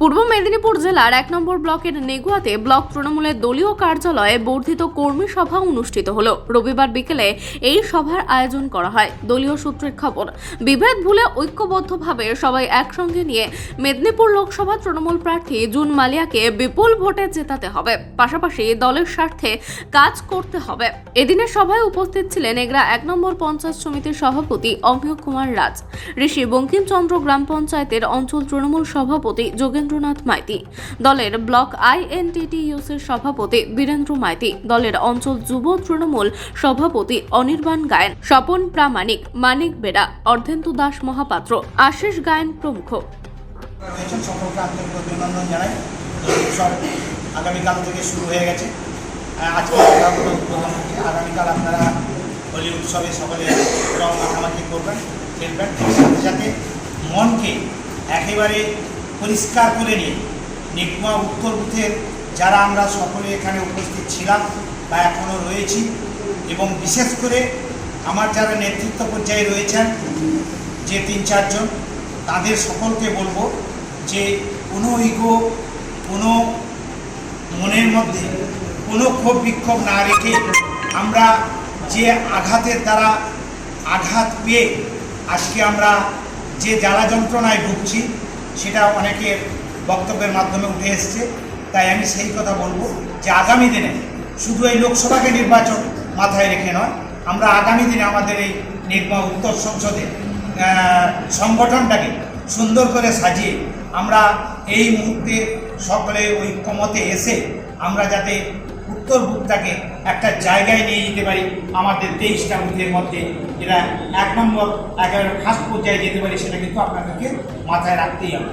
পূর্ব মেদিনীপুর জেলার এক নম্বর ব্লকের নেগুয়াতে ব্লক তৃণমূলের দলীয় কার্যালয়ে বর্ধিত কর্মী সভা অনুষ্ঠিত হলো। রবিবার বিকেলে এই সভার আয়োজন করা হয়। দলীয় সূত্রের খবর, বিভেদ ভুলে ঐক্যবদ্ধভাবে সবাই একসঙ্গে নিয়ে মেদিনীপুর লোকসভা তৃণমূল প্রার্থী জুন মালিয়াকে বিপুল ভোটে জেতাতে হবে। পাশাপাশি দলের স্বার্থে কাজ করতে হবে। এদিনের সভায় উপস্থিত ছিলেন এগরা এক নম্বর পঞ্চায়েত সমিতির সভাপতি অমিয় কুমার রাজ। ঋষি বঙ্কিমচন্দ্র গ্রাম পঞ্চায়েতের অঞ্চল তৃণমূল সভাপতি যোগেন্দ্রনাথ মাইতি। দলের ব্লক আইএনটিটিইউসির সভাপতি বীরেন্দ্র মাইতি। দলের অঞ্চল যুব তৃণমূল সভাপতি অনির্বাণ গায়েন। স্বপন প্রামাণিক মানিক বেড়া, অর্ধেন্দু দাস মহাপাত্র, আশিস গায়েন প্রমুখ। আগামীকাল থেকে শুরু হয়ে গেছে। আজকে আগামীকাল আপনারা হোলি উৎসবে সকলে রং মাখামাখি করবেন, খেলবেন। সাথে সাথে মনকে একেবারে পরিষ্কার করে নিয়ে নিগমা উত্তর বুথের যারা আমরা সকলে এখানে উপস্থিত ছিলাম বা এখনও রয়েছি এবং বিশেষ করে আমার যারা নেতৃত্ব পর্যায়ে রয়েছেন, যে তিন চারজন, তাদের সকলকে বলব যে কোনো ইগো, কোনো মনের মধ্যে কোনো ক্ষোভ বিক্ষোভ না রেখে আমরা যে আঘাতের দ্বারা আঘাত পেয়ে আজকে আমরা যে জ্বালা যন্ত্রণায় ভুগছি সেটা অনেকের বক্তব্যের মাধ্যমে উঠে এসছে। তাই আমি সেই কথা বলব যে আগামী দিনে শুধু এই লোকসভাকে নির্বাচন মাথায় রেখে নয়, আমরা আগামী দিনে আমাদের এই নির্মা উত্তর সংসদে সংগঠনটাকে সুন্দর করে সাজিয়ে আমরা এই মুহূর্তে সকলে ঐক্যমতে এসে আমরা যাতে উত্তর ভোক্তাকে একটা জায়গায় নিয়ে যেতে পারি। আমাদের তেইশটা বুথের মধ্যে যেটা এক নম্বর একেবারে ফার্স্ট পর্যায়ে যেতে পারি, সেটা কিন্তু আপনাদেরকে মাথায় রাখতেই হবে।